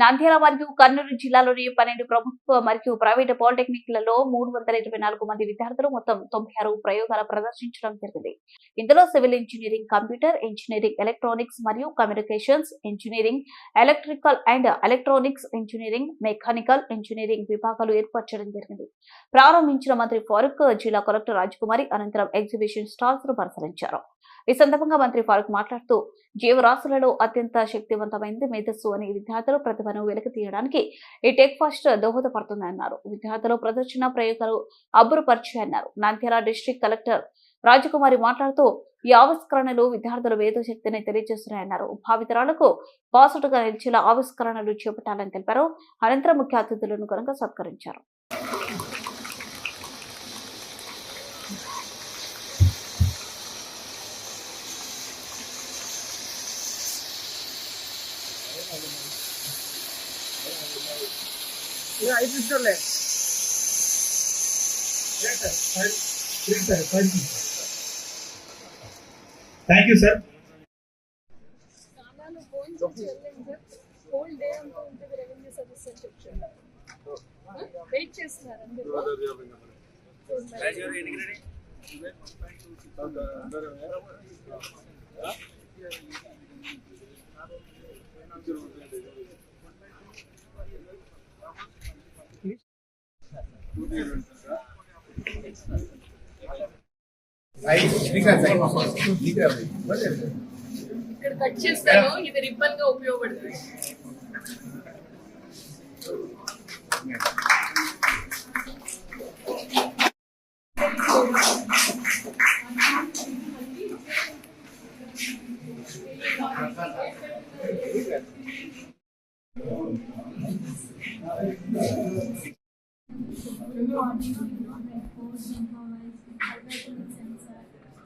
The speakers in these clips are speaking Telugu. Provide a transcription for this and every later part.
నంద్యాల మరియు కర్నూలు జిల్లాలోని పన్నెండు ప్రభుత్వ మరియు ప్రైవేటు పాలిటెక్నిక్లలో మూడు వందల ఇరవై నాలుగు మంది విద్యార్థులు మొత్తం తొంభై ఆరు ప్రయోగాలు ప్రదర్శించడం జరిగింది. ఇందులో civil engineering computer engineering electronics మరియు communications engineering electrical and electronics engineering mechanical engineering విభాగాలు ఏర్పరచడం జరిగింది. ప్రారంభించిన మంత్రి ఫారూక్ జిల్లా కలెక్టర్ రాజకుమారి అనంతరం ఎగ్జిబిషన్ స్టాల్స్ను పరిశీలించారు. ఈ సందర్భంగా మంత్రి ఫారూక్ మాట్లాడుతూ జీవరాశులలో అత్యంత శక్తివంతమైనది మేధస్సు అని విద్యార్థులు ప్రతిభను వెలికి తీయడానికి ఈ టెక్ ఫాస్ట్ దోహదపడుతుందన్నారు. విద్యార్థులు ప్రదర్శన ప్రయోగాలు అబ్బురపరిచాయన్నారు. నంద్యాల డిస్ట్రిక్ట్ కలెక్టర్ రాజకుమారి మాట్లాడుతూ ఈ ఆవిష్కరణలు విద్యార్థుల మేధోశక్తిని తెలియజేస్తున్నాయన్నారు. భావితరాలకు బాసటగా నిలిచేలా ఆవిష్కరణలు చేపట్టాలని తెలిపారు. అనంతరం ముఖ్య అతిథులను కనుక సత్కరించారు. డే అంతా ఉంటుంది రెవెన్యూ సర్వీస్ అని చెప్పారు వెయిట్ చేస్తున్నారు అందరూ. ఇక్కడ కట్ ఇది రిబ్బన్గా ఉపయోగపడుతుంది.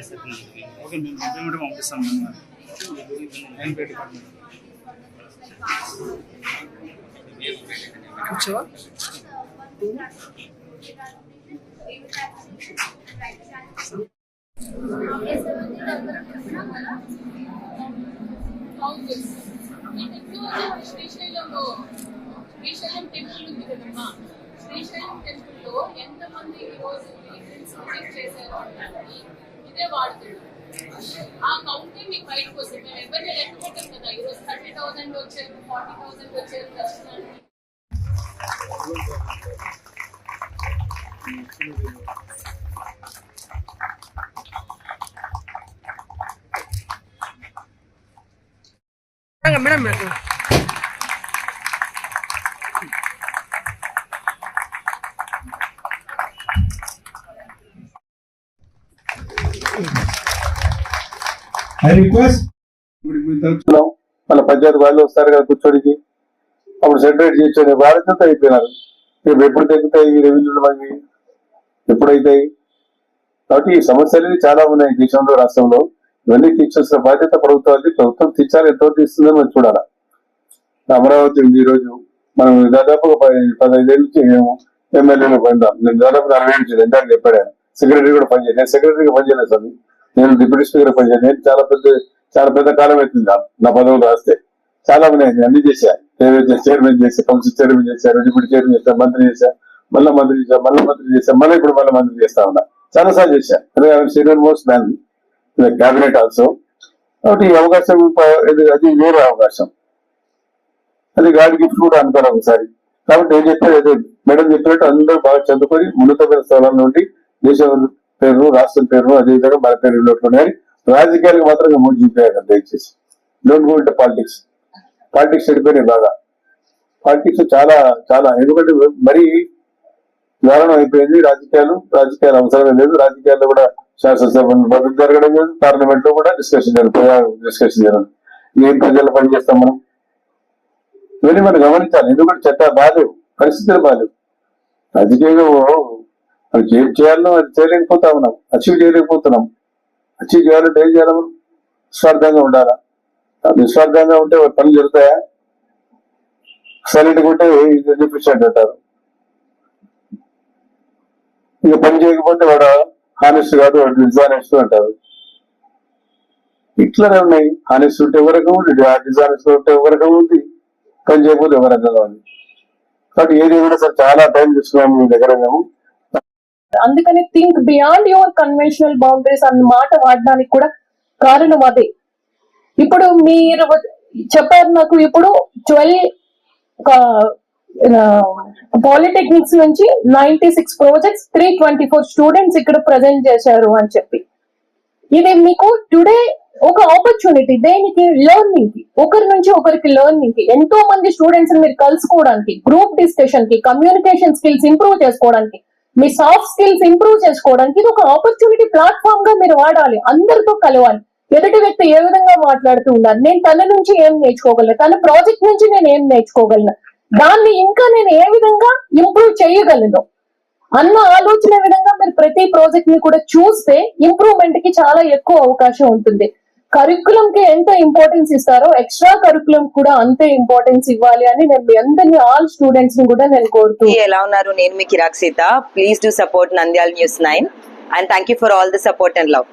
components. It has the analytical, it has the which is the process and anti which is SEO, SEO which amplifies there is a platform that is video video form. Okay మేము కంప్యూటర్ పంపిస్తాం మేము ఎంపీ డిపార్ట్మెంట్ కూర్చోవా అవును ఈ టెక్నాలజీ శ్రీశైలంలో శ్రీశైలం టెంపుల్ ఉంది కదమ్మా శ్రీశైలం టెంపుల్లో ఎంత మంది ఈ రోజు విజిట్ చేశారు అంటే ఇదే వాడుతుంది ఆ కౌంటింగ్ మీకు బయటకు వస్తుంది మేము ఎవరిని లెక్క పెట్టాం కదా ఈ రోజు థర్టీ థౌసండ్ వచ్చారు ఫార్టీ థౌసండ్ వచ్చారు దర్శనానికి మేడం మేడం ఐ రిక్వెస్ట్ ఇప్పుడు మీ పంచాయతీ వాళ్ళు వస్తారు కదా కూర్చోడికి. అప్పుడు సెటరేట్ చేసే బాధ్యత అయిపోయినారు. రేపు ఎప్పుడు తగ్గుతాయి? ఈ రెవెన్యూలు మనకి ఎప్పుడైతాయి? కాబట్టి ఈ సమస్యలు చాలా ఉన్నాయి దేశంలో రాష్ట్రంలో. ఇవన్నీ తీర్చాల్సిన బాధ్యత ప్రభుత్వానికి ప్రభుత్వం తీర్చాలి ఎంతో తీస్తుందని మనం చూడాలి. అమరావతి ఉంది ఈ రోజు మనం దాదాపు ఒక పదహైదేళ్ళ నుంచి మేము ఎమ్మెల్యేలో పొందాం నేను దాదాపు నలభై ఏళ్ళు నుంచి ఇందాక చెప్పాడు సెక్రటరీ కూడా పనిచేయాలి నేను సెక్రటరీగా పనిచేయలేదు సార్ నేను డిప్యూటీ స్పీకర్ పనిచేయను నేను చాలా పెద్ద చాలా పెద్ద కాలం అవుతుంది నా- పదవులు రాస్తే. చాలా ఉన్నాయి నేను అన్ని చేశా. చైర్మన్ చేసి కౌన్సిల్ చైర్మన్ చేశారు డిప్యూటీ చైర్మన్ చేశా మంత్రి చేశాను మళ్ళీ మంత్రి చేశా మళ్ళీ మంత్రి చేశా మళ్ళీ ఇప్పుడు మళ్ళీ మంత్రి చేస్తా ఉన్నా. చాలా సార్లు చేశాను senior most man cabinet also కాబట్టి ఈ అవకాశం అది వేరే అవకాశం. అది గాడి గిఫ్ట్ కూడా అనుకోను ఒకసారి. కాబట్టి నేను చెప్పేది అదే మేడం చెప్పినట్టు అందరూ బాగా చదువుకొని ఉన్నతమైన స్థలం నుండి దేశం పేరు రాష్ట్రం పేరు అదేవిధంగా మన పేరు ఉన్నాయి రాజకీయాలకు మాత్రం మూడు చూపించారు దయచేసి. Don't go into politics politics చెడిపోయినాయి బాగా. పాలిటిక్స్ చాలా చాలా ఎందుకంటే మరీ దారుణం అయిపోయింది రాజకీయాలు. రాజకీయాలు అవసరమే లేదు. రాజకీయాల్లో కూడా శాసనసభ మద్దతు జరగడం లేదు. పార్లమెంట్లో కూడా డిస్కషన్ జరుగుతుంది డిస్కషన్ జరగదు ఏం ప్రజలు పనిచేస్తాం మనం? ఇవన్నీ మనం గమనించాలి. ఎందుకంటే చట్టాలు బాగాలేవు పరిస్థితులు బాగాలేవు రాజకీయంగా అది ఏం చేయాలో అది చేయలేకపోతా ఉన్నాం. అచీవ్ చేయలేకపోతున్నాం. అచీవ్ చేయాలంటే ఏం చేయాలి నిస్వార్థంగా ఉండాలా? నిస్వార్థంగా ఉంటే పనులు జరుగుతాయా? సైలెంట్గా ఉంటే ఇది అంటారు? ఇక పని చేయకపోతే వాడు హానెస్ట్ కాదు వాడు డిజానెస్ట్ అంటారు. ఇట్లానే ఉన్నాయి. హానెస్ట్ ఉంటే ఒక రకం ఉంది డిజానెస్ట్ ఉంటే ఒక రకం ఉంది. పని చేయకపోతే ఒక రకంగా ఉంది కాబట్టి ఏది కూడా సార్ చాలా టైం తీసుకున్నాము మీ దగ్గర మేము. అందుకని think beyond your conventional boundaries అన్న మాట వాడడానికి కూడా కారణం అదే. ఇప్పుడు మీరు చెప్పారు నాకు ఇప్పుడు ట్వెల్వ్ పాలిటెక్నిక్స్ నుంచి ninety six projects three twenty four students ఇక్కడ ప్రజెంట్ చేశారు అని చెప్పి. ఇది మీకు టుడే ఒక ఆపర్చునిటీ దేనికి? లెర్నింగ్కి. ఒకరి నుంచి ఒకరికి లెర్నింగ్కి. ఎంతో మంది స్టూడెంట్స్ మీరు కలుసుకోవడానికి గ్రూప్ డిస్కషన్కి కమ్యూనికేషన్ స్కిల్స్ ఇంప్రూవ్ చేసుకోవడానికి మీ సాఫ్ట్ స్కిల్స్ ఇంప్రూవ్ చేసుకోవడానికి ఇది ఒక ఆపర్చునిటీ ప్లాట్ఫామ్గా మీరు వాడాలి. అందరితో కలవాలి. ఎదుటి వ్యక్తి ఏ విధంగా మాట్లాడుతూ ఉన్నారు నేను తన నుంచి ఏం నేర్చుకోగలను? తన ప్రాజెక్ట్ నుంచి నేను ఏం నేర్చుకోగలను? దాన్ని ఇంకా నేను ఏ విధంగా ఇంప్రూవ్ చేయగలను? అన్న ఆలోచన విధంగా మీరు ప్రతి ప్రాజెక్ట్ని కూడా చూస్తే ఇంప్రూవ్మెంట్కి చాలా ఎక్కువ అవకాశం ఉంటుంది. కరికులం కి ఎంత ఇంపార్టెన్స్ ఇస్తారో ఎక్స్ట్రా కరికులం కూడా అంతే ఇంపార్టెన్స్ ఇవ్వాలి అని నేను మీ అందరినీ ఆల్ స్టూడెంట్స్ని కూడా నేను కోరుతూ ఎలా ఉన్నారు? నేను మీ Kiraak Seetha. Please do support Nandyal news nine and thank you for all the support and love